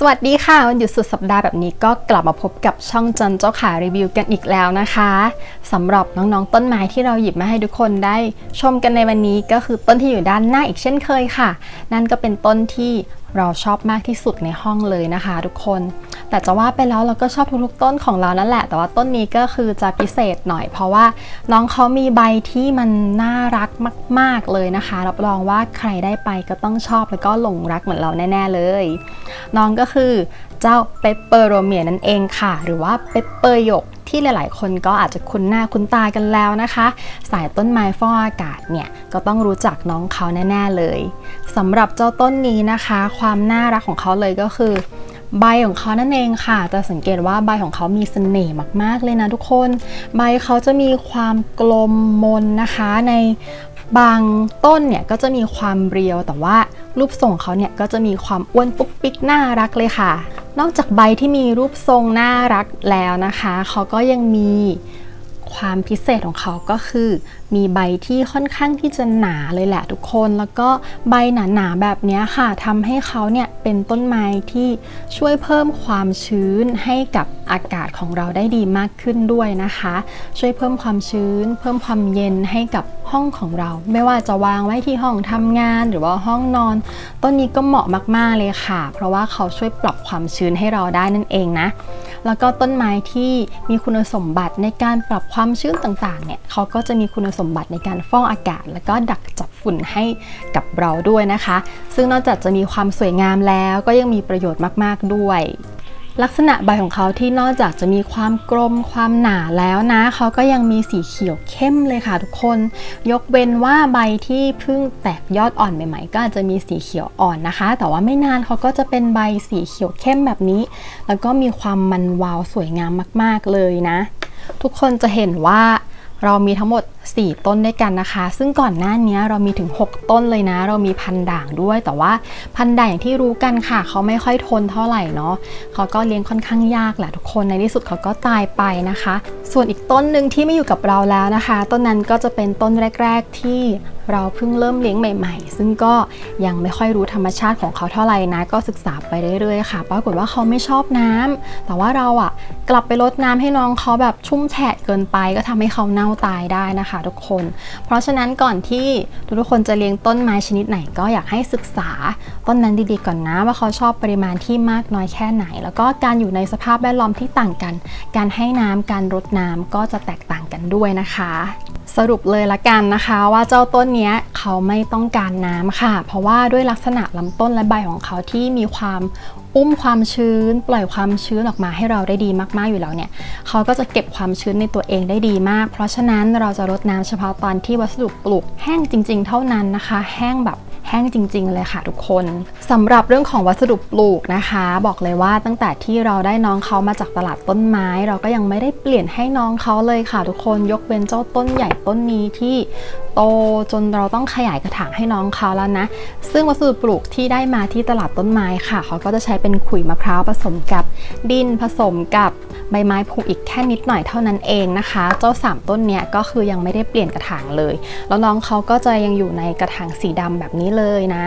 สวัสดีค่ะ วันหยุดสุดสัปดาห์แบบนี้ก็กลับมาพบกับช่องจันเจ้าขารีวิวกันอีกแล้วนะคะสำหรับน้องๆต้นไม้ที่เราหยิบมาให้ทุกคนได้ชมกันในวันนี้ก็คือต้นที่อยู่ด้านหน้าอีกเช่นเคยค่ะ นั่นก็เป็นต้นที่ เราชอบมากที่สุดในห้องเลยนะคะ ทุกคน แต่จะว่าไปแล้วเราก็ชอบทุกๆต้นของเรานั่นแหละ แต่ว่าต้นนี้ก็คือจะพิเศษหน่อย เพราะว่าน้องเขามีใบที่มันน่ารักมาก ๆเลยนะคะ รับรองว่าใครได้ไปก็ต้องชอบแล้วก็หลงรักเหมือนเราแน่ ๆเลย น้องก็คือเจ้าเปปเปอร์โรเมียนั่นเองค่ะ หรือว่าเปปเปอร์หยกที่หลายๆ คนก็อาจจะคุ้นหน้าคุ้นตากันแล้วนะคะ สายต้นไม้ฟอกอากาศเนี่ย ก็ต้องรู้จักน้องเขาแน่ ๆ เลยสำหรับเจ้าต้นนี้นะคะ ความน่ารักของเขาเลยก็คือ ใบของเขานั่นเองค่ะ จะสังเกตว่าใบของเขามีเสน่ห์มาก ๆ เลยนะทุกคน ใบเขาจะมีความกลมมนนะคะในบางต้นเนี่ยก็จะมีความเรียวแต่ว่ารูปทรงเขาเนี่ยก็จะมีความอ้วนปุ๊กปิ๊กน่ารักเลยค่ะ นอกจากใบที่มีรูปทรงน่ารักแล้วนะคะ เขาก็ยังมี ความพิเศษของเขาก็คือ มีใบที่ค่อนข้างที่จะหนาเลยแหละทุกคน แล้วก็ใบหนาๆแบบนี้ค่ะทำให้เขาเนี่ยเป็นต้นไม้ที่ช่วยเพิ่มความชื้นให้กับอากาศของเราได้ดีมากขึ้นด้วยนะคะ ช่วยเพิ่มความชื้น เพิ่มความเย็นให้กับห้องของเรา ไม่ว่าจะวางไว้ที่ห้องทำงานหรือว่าห้องนอน ต้นนี้ก็เหมาะมากๆเลยค่ะ เพราะว่าเขาช่วยปรับความชื้นให้เราได้นั่นเองนะ แล้วก็ต้นไม้ที่มีคุณสมบัติในการปรับความชื้นต่างๆ เนี่ยเขาก็จะมีคุณสมบัติในการฟอกอากาศ แล้วก็ดักจับฝุ่นให้กับเราด้วยนะคะ ซึ่งนอกจากจะมีความสวยงามแล้วก็ยังมีประโยชน์มาก ๆ ด้วย ลักษณะใบของเขาที่นอกจากจะมีความกลมความหนาแล้วนะ เขาก็ยังมีสีเขียวเข้มเลยค่ะทุกคน ยกเว้นว่าใบที่เพิ่งแตกยอดอ่อนใหม่ๆ ก็อาจจะมีสีเขียวอ่อนนะคะ แต่ว่าไม่นานเขาก็จะเป็นใบสีเขียวเข้มแบบนี้ แล้วก็มีความมันวาวสวยงามมาก ๆเลยนะ ทุกคนจะเห็นว่าเรามีทั้งหมด 4 ต้นด้วยกันนะคะ ซึ่งก่อนหน้านี้เรามีถึง 6 ต้นเลยนะ เรามีพันด่างด้วย แต่ว่าพันด่างอย่างที่รู้กันค่ะ เขาไม่ค่อยทนเท่าไหร่เนาะเขาก็เลี้ยงค่อนข้างยากแหละทุกคนในที่สุดเขาก็ตายไปนะคะ ส่วนอีกต้นหนึ่งที่ไม่อยู่กับเราแล้วนะคะ ต้นนั้นก็จะเป็นต้นแรก ๆ ที่เราเพิ่งเริ่มเลี้ยงใหม่ ๆ ซึ่งก็ยังไม่ค่อยรู้ธรรมชาติของเขาเท่าไหร่นะ ก็ศึกษาไปเรื่อยๆค่ะ ปรากฏว่าเขาไม่ชอบน้ำแต่ว่าเราอะกลับไปรดน้ำให้น้องเขาแบบชุ่มแฉะเกินไป ก็ทำให้เขาเน่าตายได้นะคะทุกคน เพราะฉะนั้นก่อนที่ทุกคนจะเลี้ยงต้นไม้ชนิดไหน ก็อยากให้ศึกษาต้นนั้นดีๆก่อนนะ ว่าเขาชอบปริมาณที่มากน้อยแค่ไหน แล้วก็การอยู่ในสภาพแวดล้อมที่ต่างกัน การให้น้ำการรดน้ำก็จะแตกต่างกันด้วยนะคะ สรุปเลยละกันนะคะว่าเจ้าต้นนี้เขาไม่ต้องการน้ำค่ะ เพราะว่าด้วยลักษณะลำต้นและใบของเขาที่มีความอุ้มความชื้น ปล่อยความชื้นออกมาให้เราได้ดีมากๆอยู่แล้วเนี่ยเขาก็จะเก็บความชื้นในตัวเองได้ดีมาก เพราะฉะนั้นเราจะรดน้ำเฉพาะตอนที่วัสดุปลูกแห้งจริง ๆ เท่านั้นนะคะ แห้งแบบ แห้งจริง ๆ เลยค่ะทุกคนสำหรับเรื่องของวัสดุปลูกนะคะ บอกเลยว่าตั้งแต่ที่เราได้น้องเขามาจากตลาดต้นไม้ เราก็ยังไม่ได้เปลี่ยนให้น้องเขาเลยค่ะ ทุกคนยกเว้นเจ้าต้นใหญ่ต้นนี้ที่โตจนเราต้องขยายกระถางให้น้องเขาแล้วนะ ซึ่งวัสดุปลูกที่ได้มาที่ตลาดต้นไม้ค่ะ เขาก็จะใช้เป็นขุยมะพร้าวผสมกับดินผสมกับใบไม้ผูกอีกแค่นิดหน่อยเท่านั้นเองนะคะ เจ้าสามต้นเนี้ยก็คือยังไม่ได้เปลี่ยนกระถางเลย แล้วน้องเขาก็จะยังอยู่ในกระถางสีดำแบบนี้เลยนะ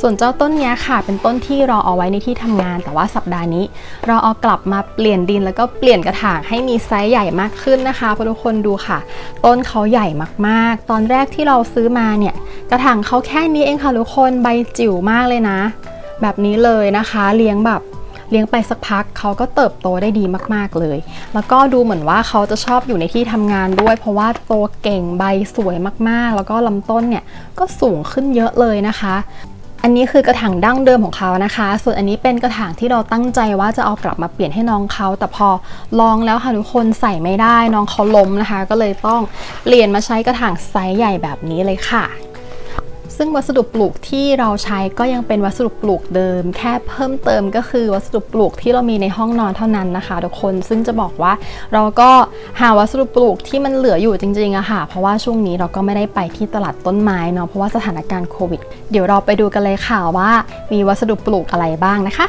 ส่วนเจ้าต้นนี้ค่ะ เป็นต้นที่เราเอาไว้ในที่ทำงาน แต่ว่าสัปดาห์นี้ เราเอากลับมาเปลี่ยนดินแล้วก็เปลี่ยนกระถางให้มีไซส์ใหญ่มากขึ้นนะคะเพราะทุกคนดูค่ะ ต้นเขาใหญ่มากๆ ตอนแรกที่เราซื้อมาเนี่ย กระถางเขาแค่นี้เองค่ะทุกคนใบจิ๋วมากเลยนะ แบบนี้เลยนะคะ เลี้ยงแบบ เลี้ยงไปสักพักเขาก็เติบโตได้ดีมากๆเลย แล้วก็ดูเหมือนว่าเขาจะชอบอยู่ในที่ทำงานด้วย เพราะว่าโตเก่งใบสวยมากๆ แล้วก็ลำต้นเนี่ยก็สูงขึ้นเยอะเลยนะคะอันนี้คือกระถางดั้งเดิมของเขานะคะ ส่วนอันนี้เป็นกระถางที่เราตั้งใจว่าจะเอากลับมาเปลี่ยนให้น้องเขา แต่พอลองแล้วค่ะทุกคนใส่ไม่ได้น้องเขาล้มนะคะ ก็เลยต้องเปลี่ยนมาใช้กระถางไซส์ใหญ่แบบนี้เลยค่ะ ซึ่งวัสดุปลูกที่เราใช้ก็ยังเป็นวัสดุปลูกเดิม แค่เพิ่มเติมก็คือวัสดุปลูกที่เรามีในห้องนอนเท่านั้นนะคะทุกคนซึ่งจะบอกว่าเราก็หาวัสดุปลูกที่มันเหลืออยู่จริงๆอะค่ะ เพราะว่าช่วงนี้เราก็ไม่ได้ไปที่ตลาดต้นไม้เนาะเพราะว่าสถานการณ์โควิด เดี๋ยวเราไปดูกันเลยค่ะว่ามีวัสดุปลูกอะไรบ้างนะคะ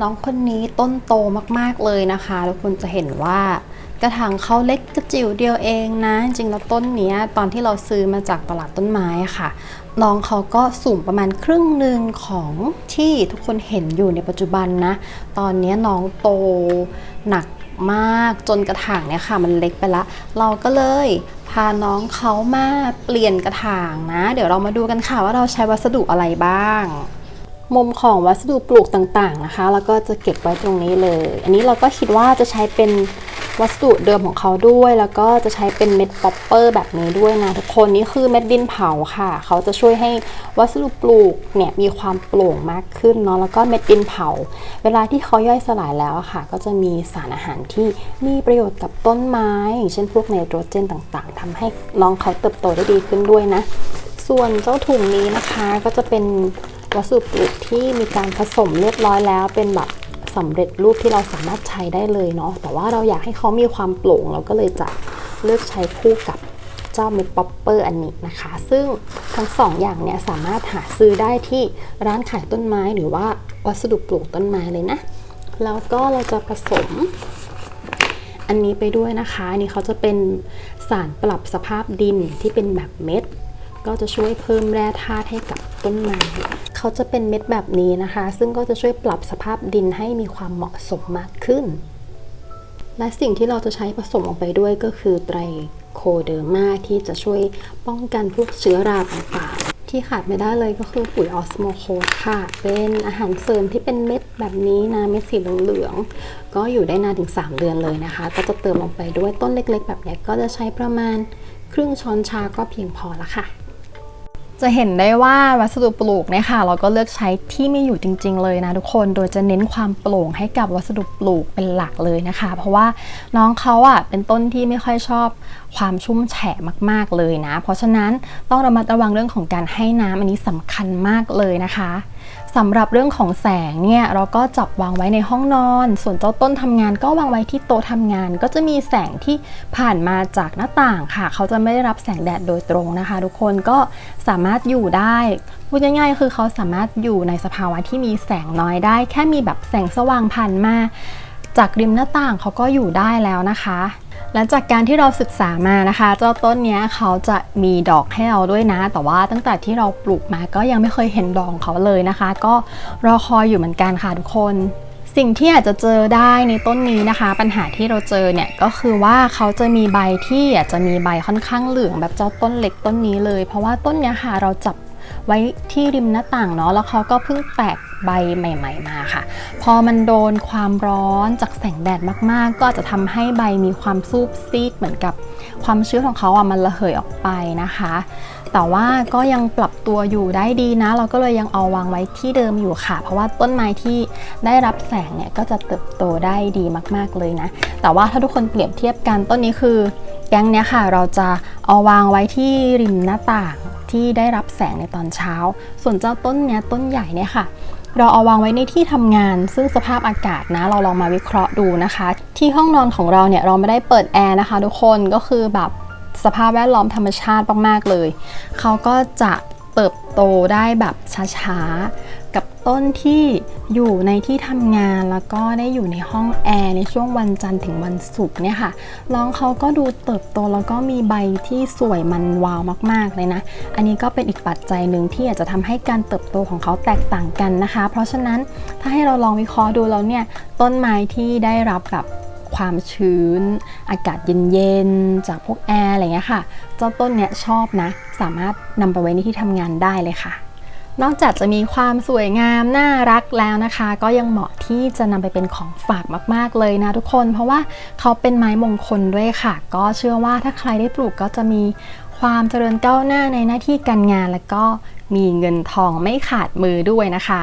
น้องคนนี้ต้นโตมากๆเลยนะคะทุกคนจะเห็นว่ากระถางเขาเล็กกระจิ๋วเดียวเองนะ จริงแล้วต้นเนี้ยตอนที่เราซื้อมาจากตลาดต้นไม้ค่ะ น้องเขาก็สูงประมาณครึ่งหนึ่งของที่ทุกคนเห็นอยู่ในปัจจุบันนะ ตอนนี้น้องโตหนักมากจนกระถางเนี่ยค่ะมันเล็กไปละ เราก็เลยพาน้องเขามาเปลี่ยนกระถางนะ เดี๋ยวเรามาดูกันค่ะว่าเราใช้วัสดุอะไรบ้าง มุมของวัสดุปลูกต่างๆนะคะ แล้วก็จะเก็บไว้ตรงนี้เลย อันนี้เราก็คิดว่าจะใช้เป็น วัสดุเดิมของเขาด้วย แล้วก็จะใช้เป็นเม็ดป๊อปเปอร์แบบนี้ด้วยนะทุกคนนี่คือเม็ดดินเผาค่ะ เขาจะช่วยให้วัสดุปลูกเนี่ยมีความโปร่งมากขึ้นเนาะแล้วก็เม็ดดินเผา เวลาที่เขาย่อยสลายแล้วค่ะ ก็จะมีสารอาหารที่มีประโยชน์กับต้นไม้อย่างเช่นพวกไนโตรเจนต่างๆทำให้น้องเขาเติบโตได้ดีขึ้นด้วยนะ ส่วนเจ้าถุงนี้นะคะก็จะเป็นวัสดุปลูกที่มีการผสมเรียบร้อยแล้วเป็นแบบ สำเร็จรูปที่เราสามารถใช้ได้เลยเนาะแต่ว่าเราอยากให้เขามีความโปร่ง เราก็เลยจะเลือกใช้คู่กับเจ้าเม็ดป๊อปเปอร์อันนี้นะคะ ซึ่งทั้งสองอย่างเนี่ยสามารถหาซื้อได้ที่ร้านขายต้นไม้หรือว่าวัสดุปลูกต้นไม้เลยนะ แล้วก็เราจะผสมอันนี้ไปด้วยนะคะอันนี้เขาจะเป็นสารปรับสภาพดินที่เป็นแบบเม็ด ก็จะช่วยเพิ่มแร่ธาตุให้กับต้นไม้ เขาจะเป็นเม็ดแบบนี้นะคะ ซึ่งก็จะช่วยปรับสภาพดินให้มีความเหมาะสมมากขึ้น และสิ่งที่เราจะใช้ผสมลงไปด้วยก็คือไตรโคเดอร์มาที่จะช่วยป้องกันพวกเชื้อราต่างๆ ที่ขาดไม่ได้เลยก็คือปุ๋ยออสโมโคสค่ะ เป็นอาหารเสริมที่เป็นเม็ดแบบนี้นะเม็ดสีเหลืองๆก็อยู่ได้นานถึง 3 เดือนเลยนะคะ ก็จะเติมลงไปด้วยต้นเล็กๆ แบบนี้ก็จะใช้ประมาณครึ่งช้อนชาก็เพียงพอละค่ะ จะเห็นได้ว่าวัสดุปลูกเนี่ยค่ะ เราก็เลือกใช้ที่มีอยู่จริง ๆ เลยนะทุกคน โดยจะเน้นความโปร่งให้กับวัสดุปลูกเป็นหลักเลยนะคะ เพราะว่าน้องเขาอะเป็นต้นที่ไม่ค่อยชอบ ความชุ่มแฉะมาก ๆ เลยนะ เพราะฉะนั้นต้องระมัดระวังเรื่องของการให้น้ำอันนี้สำคัญมากเลยนะคะสำหรับเรื่องของแสงเนี่ยเราก็จับวางไว้ในห้องนอน ส่วนเจ้าต้นทำงานก็วางไว้ที่โต๊ะทำงาน ก็จะมีแสงที่ผ่านมาจากหน้าต่างค่ะ เขาจะไม่ได้รับแสงแดดโดยตรงนะคะ ทุกคนก็สามารถอยู่ได้พูดง่ายๆคือเขาสามารถอยู่ในสภาวะที่มีแสงน้อยได้ แค่มีแบบแสงสว่างผ่านมาจากริมหน้าต่างเขาก็อยู่ได้แล้วนะคะ และจากการที่เราศึกษามานะคะ เจ้าต้นนี้เขาจะมีดอกให้เราด้วยนะ แต่ว่าตั้งแต่ที่เราปลูกมาก็ยังไม่เคยเห็นดอกของเขาเลยนะคะ ก็รอคอยอยู่เหมือนกันค่ะทุกคน สิ่งที่อาจจะเจอได้ในต้นนี้นะคะ ปัญหาที่เราเจอเนี่ยก็คือว่าเขาจะมีใบที่อาจจะมีใบค่อนข้างเหลืองแบบเจ้าต้นเล็กต้นนี้เลย เพราะว่าต้นนี้ค่ะเราจับไว้ที่ริมหน้าต่างเนาะแล้วเขาก็เพิ่งแตก ใบใหม่ ๆ มาค่ะ พอมันโดนความร้อนจากแสงแดดมากๆ ก็จะทำให้ใบมีความซูบซีดเหมือนกับความชื้นของเขาอะมันระเหยออกไปนะคะ แต่ว่าก็ยังปรับตัวอยู่ได้ดีนะ เราก็เลยยังเอาวางไว้ที่เดิมอยู่ค่ะ เพราะว่าต้นไม้ที่ได้รับแสงเนี่ยก็จะเติบโตได้ดีมากๆเลยนะ แต่ว่าถ้าทุกคนเปรียบเทียบกันต้นนี้คือแก๊งเนี้ยค่ะ เราจะเอาวางไว้ที่ริมหน้าต่างที่ได้รับแสงในตอนเช้า ส่วนเจ้าต้นเนี้ยต้นใหญ่เนี่ยค่ะ เราเอาวางไว้ในที่ทำงาน ซึ่งสภาพอากาศนะ เราลองมาวิเคราะห์ดูนะคะ ที่ห้องนอนของเราเนี่ยเราไม่ได้เปิดแอร์นะคะทุกคนก็คือแบบสภาพแวดล้อมธรรมชาติมากๆเลย เขาก็จะเติบโตได้แบบช้าๆ ต้นที่อยู่ในที่ทำงานแล้วก็ได้อยู่ในห้องแอร์ในช่วงวันจันทร์ถึงวันศุกร์เนี่ยค่ะน้องเขาก็ดูเติบโตแล้วก็มีใบที่สวยมันวาวมากๆเลยนะ อันนี้ก็เป็นอีกปัจจัยหนึ่งที่อาจจะทำให้การเติบโตของเขาแตกต่างกันนะคะ เพราะฉะนั้นถ้าให้เราลองวิเคราะห์ดูแล้วเนี่ยต้นไม้ที่ได้รับแบบความชื้น อากาศเย็นๆ จากพวกแอร์อะไรเงี้ยค่ะ เจ้าต้นเนี้ยชอบนะ สามารถนำไปไว้ในที่ทำงานได้เลยค่ะ นอกจากจะมีความสวยงามน่ารักแล้วนะคะ ก็ยังเหมาะที่จะนำไปเป็นของฝากมาก ๆ เลยนะทุกคน เพราะว่าเขาเป็นไม้มงคลด้วยค่ะ ก็เชื่อว่าถ้าใครได้ปลูกก็จะมีความเจริญก้าวหน้าในหน้าที่การงาน และก็มีเงินทองไม่ขาดมือด้วยนะคะ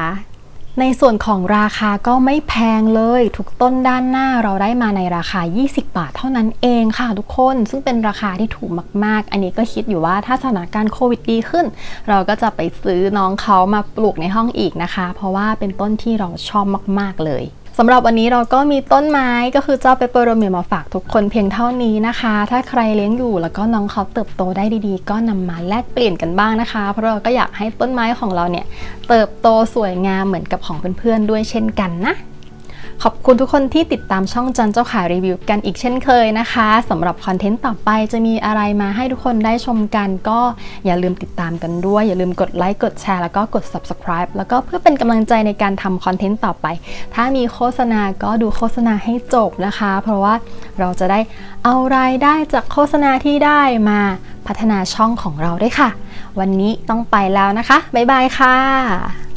ในส่วนของราคาก็ไม่แพงเลย ทุกต้นด้านหน้าเราได้มาในราคา 20 บาทเท่านั้นเองค่ะทุกคนซึ่งเป็นราคาที่ถูกมาก ๆ อันนี้ก็คิดอยู่ว่าถ้าสถานการณ์โควิดดีขึ้น เราก็จะไปซื้อน้องเขามาปลูกในห้องอีกนะคะ เพราะว่าเป็นต้นที่เราชอบมาก ๆ เลย สำหรับวันนี้เราก็มีต้นไม้ก็คือเจ้าเปเปอร์โรเมียมาฝากทุกคนเพียงเท่านี้นะคะ ถ้าใครเลี้ยงอยู่แล้วก็น้องเขาเติบโตได้ดีๆ ก็นำมาแลกเปลี่ยนกันบ้างนะคะ เพราะเราก็อยากให้ต้นไม้ของเราเนี่ยเติบโตสวยงามเหมือนกับของเพื่อนๆด้วยเช่นกันนะ ขอบคุณทุกคนที่ติดตามช่องจันเจ้าขารีวิวกันอีกเช่นเคยนะคะสำหรับคอนเทนต์ต่อไปจะมีอะไรมาให้ทุกคนได้ชมกัน ก็อย่าลืมติดตามกันด้วย อย่าลืมกดไลค์กดแชร์แล้วก็กด subscribe แล้วก็เพื่อเป็นกำลังใจในการทำคอนเทนต์ต่อไป ถ้ามีโฆษณาก็ดูโฆษณาให้จบนะคะ เพราะว่าเราจะได้เอารายได้จากโฆษณาที่ได้มาพัฒนาช่องของเราด้วยค่ะ วันนี้ต้องไปแล้วนะคะบ๊ายบายค่ะ